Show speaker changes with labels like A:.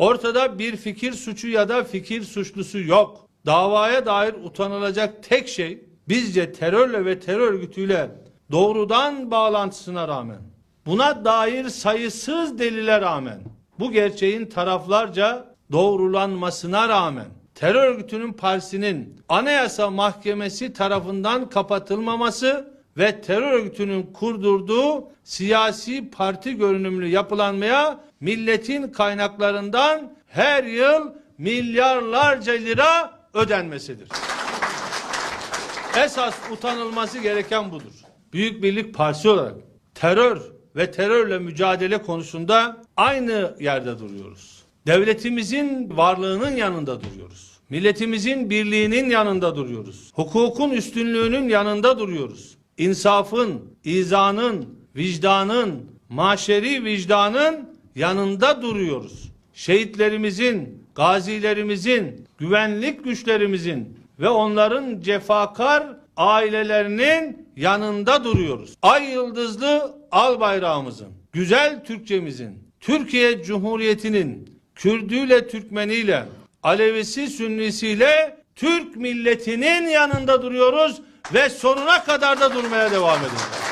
A: Ortada bir fikir suçu ya da fikir suçlusu yok. Davaya dair utanılacak tek şey bizce terörle ve terör örgütüyle doğrudan bağlantısına rağmen buna dair sayısız delile rağmen bu gerçeğin taraflarca doğrulanmasına rağmen terör örgütünün partisinin Anayasa Mahkemesi tarafından kapatılmaması ve terör örgütünün kurdurduğu siyasi parti görünümlü yapılanmaya milletin kaynaklarından her yıl milyarlarca lira ödenmesidir. Esas utanılması gereken budur. Büyük Birlik Partisi olarak terör ve terörle mücadele konusunda aynı yerde duruyoruz. Devletimizin varlığının yanında duruyoruz. Milletimizin birliğinin yanında duruyoruz. Hukukun üstünlüğünün yanında duruyoruz. İnsafın, izanın, vicdanın, maşeri vicdanın yanında duruyoruz. Şehitlerimizin, gazilerimizin, güvenlik güçlerimizin ve onların cefakar ailelerinin yanında duruyoruz. Ay yıldızlı al bayrağımızın, güzel Türkçemizin, Türkiye Cumhuriyeti'nin Kürdüyle Türkmeniyle, Alevisi Sünnisiyle Türk milletinin yanında duruyoruz ve sonuna kadar da durmaya devam edeceğiz.